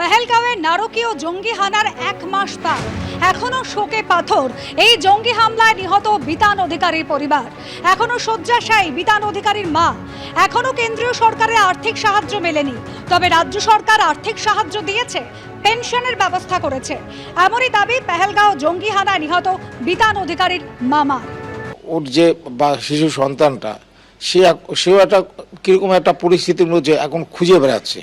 পেহেলগাঁওয়ের নারকীয় জঙ্গি হানার এক মাস পার এখনও শোকে পাথর। এই জঙ্গি হামলায় নিহত বিতান অধিকারীর পরিবার। এখনও শয্যাশায়ী বিতান অধিকারীর মা। এখনও কেন্দ্রীয় সরকারের আর্থিক সাহায্য মেলেনি। তবে রাজ্য সরকার আর্থিক সাহায্য দিয়েছে, পেনশনের ব্যবস্থা করেছে। এমনই দাবি পেহেলগাঁও জঙ্গি হানায় নিহত বিতান অধিকারীর মামা। ওর যে বা শিশু সন্তানটা, সে সেও একটা কীরকম একটা পরিস্থিতির মধ্যে এখন খুঁজে বেড়াচ্ছে।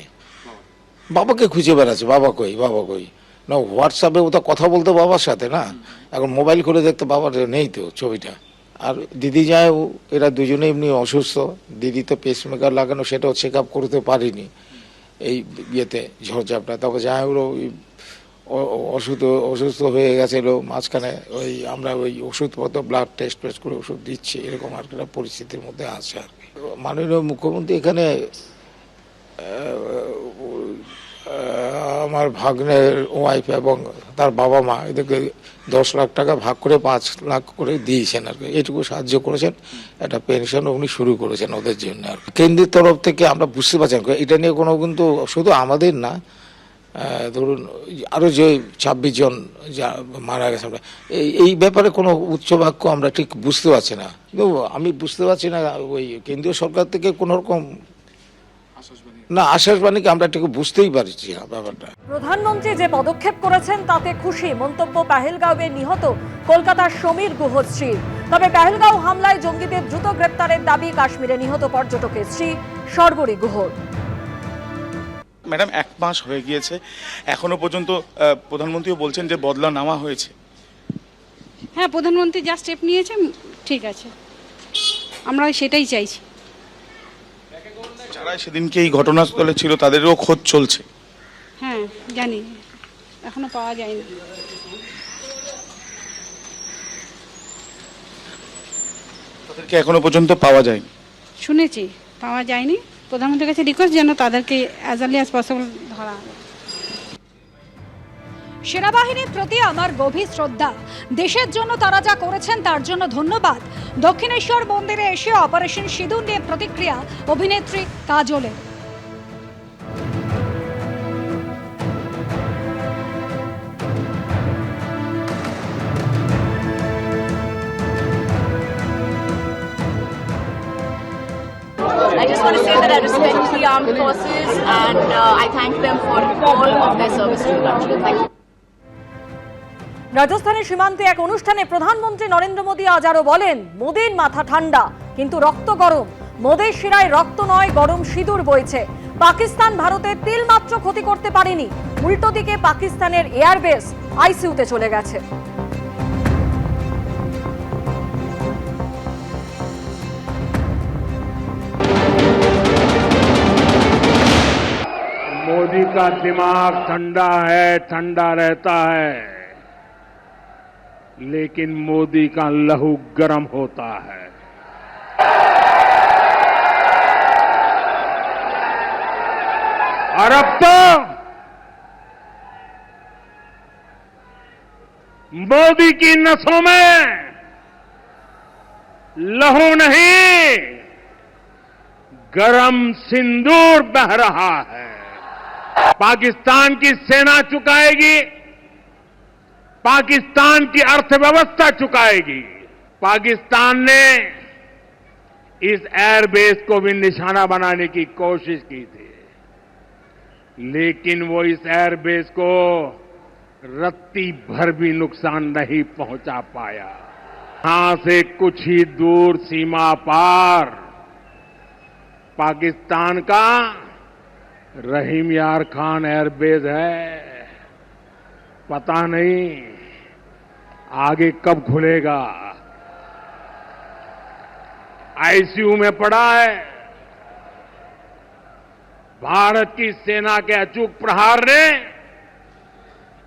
বাবাকে খুঁজে বেড়াচ্ছে, বাবা কই বাবা কই। না হোয়াটসঅ্যাপে ও তো কথা বলতো বাবার সাথে, না? এখন মোবাইল খুলে দেখতে বাবার নেই তো ছবিটা। আর দিদি যায় এরা দুজনে এমনি অসুস্থ। দিদি তো পেসমেকার লাগানো, সেটাও চেক আপ করতে পারিনি। এই ইয়েতে, ঝড়ঝাপটা। যাই হোক, ওই অসুস্থ অসুস্থ হয়ে গেছিল। মাঝখানে ওই আমরা ওই ওষুধপত্র ব্লাড টেস্ট ফেস্ট করে ওষুধ দিচ্ছি। এরকম আর পরিস্থিতির মধ্যে আছে আর মাননীয় মুখ্যমন্ত্রী এখানে আমার ভাগ্নের ওয়াইফ এবং তার বাবা মা এদেরকে দশ লাখ টাকা ভাগ করে পাঁচ লাখ করে দিয়েছেন আর কি। এটুকু সাহায্য করেছেন। একটা পেনশন উনি শুরু করেছেন ওদের জন্য আর। কেন্দ্রের তরফ থেকে আমরা বুঝতে পারছেন এটা নিয়ে কোনো কিন্তু শুধু আমাদের না ধরুন আরও যে ছাব্বিশ জন যা মারা গেছে আমরা, এই এই ব্যাপারে কোনো উচ্চ বাক্য আমরা ঠিক বুঝতে পারছি না। কিন্তু আমি বুঝতে পারছি না, ওই কেন্দ্রীয় সরকার থেকে কোনো রকম না আশ্বাসবাণীকে আমরা ঠিক বুঝতেই পারছি ব্যাপারটা। প্রধানমন্ত্রী যে পদক্ষেপ করেছেন তাতে খুশি মন্তব্য পেহেলগাঁওয়ে নিহত কলকাতার সমীর গুহশ্রী তবে পেহেলগাঁও হামলায় জঙ্গিদের দ্রুত গ্রেপ্তারের দাবি কাশ্মীরে নিহত পর্যটকের স্ত্রী সর্বরী গুহর। ম্যাডাম এক মাস হয়ে গিয়েছে। এখনও পর্যন্ত প্রধানমন্ত্রীও বলছেন যে বদলা নেওয়া হয়েছে। হ্যাঁ প্রধানমন্ত্রী যা স্টেপ নিয়েছেন ঠিক আছে। আমরা সেটাই চাইছি। যারা সেদিনকে এই ঘটনাস্থলে ছিল তাদেরও খোঁজ চলছে। হ্যাঁ জানি। এখনও পাওয়া যায়নি। তাদেরকে এখনও পর্যন্ত পাওয়া যায়নি। শুনেছি পাওয়া যায়নি। প্রধানমন্ত্রীর কাছে রিকোয়েস্ট যেন তাদেরকে অ্যাজ আর্লি অ্যাজ পসিবল ধরা সেনাবাহিনীর প্রতি আমার গভীর শ্রদ্ধা দেশের জন্য তারা যা করেছেন তার জন্য ধন্যবাদ দক্ষিণেশ্বর মন্দিরে এসে অপারেশন সিঁদুর নিয়ে প্রতিক্রিয়া অভিনেত্রী কাজলের I just want to say that I respect the armed forces and uh, I thank them for all of their service to the country. Thank you. রাজস্থানের সীমান্তে এক অনুষ্ঠানে প্রধানমন্ত্রী নরেন্দ্র মোদী আজ আরো বলেন মোদীর মাথা ঠান্ডা কিন্তু রক্ত গরম মোদের শিরায় রক্ত নয় গরম সিঁদুর বইছে পাকিস্তান ভারতের তিল মাত্র ক্ষতি করতে পারেনি উল্টো দিকে পাকিস্তানের এয়ারবেস আইসিইউতে চলে গেছে मोदी का दिमाग ठंडा है ठंडा रहता है लेकिन मोदी का लहू गर्म होता है। और अब तो मोदी की नसों में लहू नहीं, गरम सिंदूर बह रहा है। पाकिस्तान की सेना चुकाएगी पाकिस्तान की अर्थव्यवस्था चुकाएगी। पाकिस्तान ने इस एयरबेस को भी निशाना बनाने की कोशिश की थी। लेकिन वो इस एयरबेस को रत्ती भर भी नुकसान नहीं पहुँचा पाया। यहाँ से कुछ ही दूर सीमा पार पाकिस्तान का रहीम यार खान एयरबेस है। पता नहीं आगे कब खुलेगा? आईसीयू में पड़ा है। भारत की सेना के अचूक प्रहार ने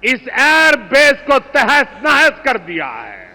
इस एयरबेस को तहस नहस कर दिया है।